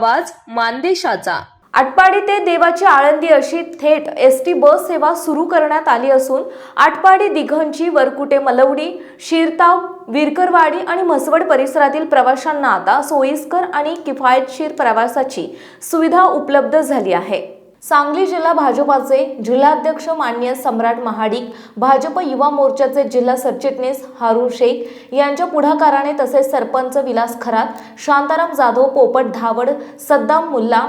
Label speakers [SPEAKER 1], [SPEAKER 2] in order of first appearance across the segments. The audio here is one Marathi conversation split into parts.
[SPEAKER 1] आवाज मानदेशाचा.
[SPEAKER 2] आटपाडी ते देवाची आळंदी अशी थेट एस टी बस सेवा सुरू करण्यात आली असून आटपाडी दिघंची वरकुटे मलवडी शिरताव विरकरवाडी आणि म्हसवड परिसरातील प्रवाशांना आता सोयीस्कर आणि किफायतशीर प्रवासाची सुविधा उपलब्ध झाली आहे. सांगली जिल्हा भाजपाचे जिल्हाध्यक्ष मान्य सम्राट महाडिक भाजप युवा मोर्चाचे जिल्हा सरचिटणीस हारू शेख यांच्या पुढाकाराने तसेच सरपंच विलास खरात शांताराम जाधव पोपट Dhawad Saddam Mulla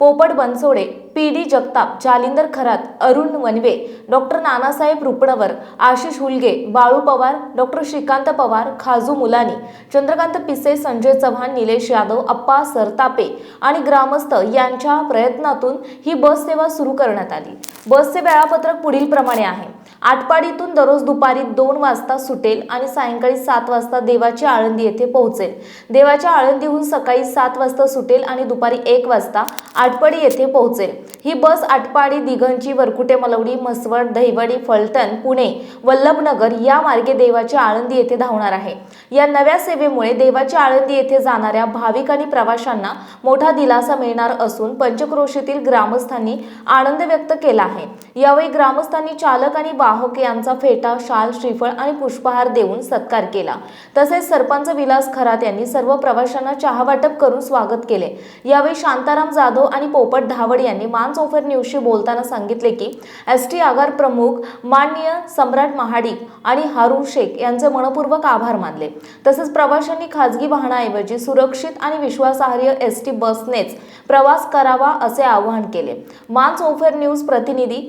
[SPEAKER 2] Popat Bansode P D Jagtap Jalindar Kharat Arun Wanve doctor Nanasaheb Rupanwar Ashish Hulge Balu Pawar doctor Shrikant Pawar Khaju Mulani Chandrakant Pise Sanjay Chavan Nilesh Yadav अप्पा सरतापे आणि ग्रामस्थ यांच्या प्रयत्नातून ही बससेवा सुरू करण्यात आली. बसचे वेळापत्रक पुढील प्रमाणे आहे. आटपाडीतून दररोज दुपारी दोन वाजता सुटेल आणि सायंकाळी सात वाजता देवाची आळंदी येथे पोहोचेल. देवाच्या आळंदीहून सकाळी सात वाजता सुटेल आणि दुपारी एक वाजता आटपाडी येथे पोहोचेल. ही बस आटपाडी दिघंची वरकुटे मलवडी म्हसवड दहिवडी फलटण पुणे वल्लभनगर या मार्गे देवाची आळंदी येथे धावणार आहे. या नव्या सेवेमुळे देवाची आळंदी येथे जाणाऱ्या भाविक आणि प्रवाशांना मोठा दिलासा मिळणार असून पंचक्रोशीतील ग्रामस्थांनी आनंद व्यक्त केला आहे. यावेळी ग्रामस्थांनी चालक आणि वाहक यांचा फेटा शाल श्रीफळ आणि पुष्पहार देऊन सत्कार केला. तसेच सरपंच विलास खरात यांनी सर्व प्रवाशांना चहा वाटप करून स्वागत केले. यावेळी शांताराम जाधव आणि पोपट धावड यांनी मान्स ऑफर न्यूजशी बोलताना सांगितले की एस टी आगार प्रमुख माननीय सम्राट महाडिक आणि हारून शेख यांचे मनपूर्वक आभार मानले. तसेच प्रवाशांनी खाजगी वाहनाऐवजी सुरक्षित आणि विश्वासार्ह एस टी बसनेच प्रवास करावा असे आवाहन केले. मान्स ऑफर न्यूज प्रतिनिधी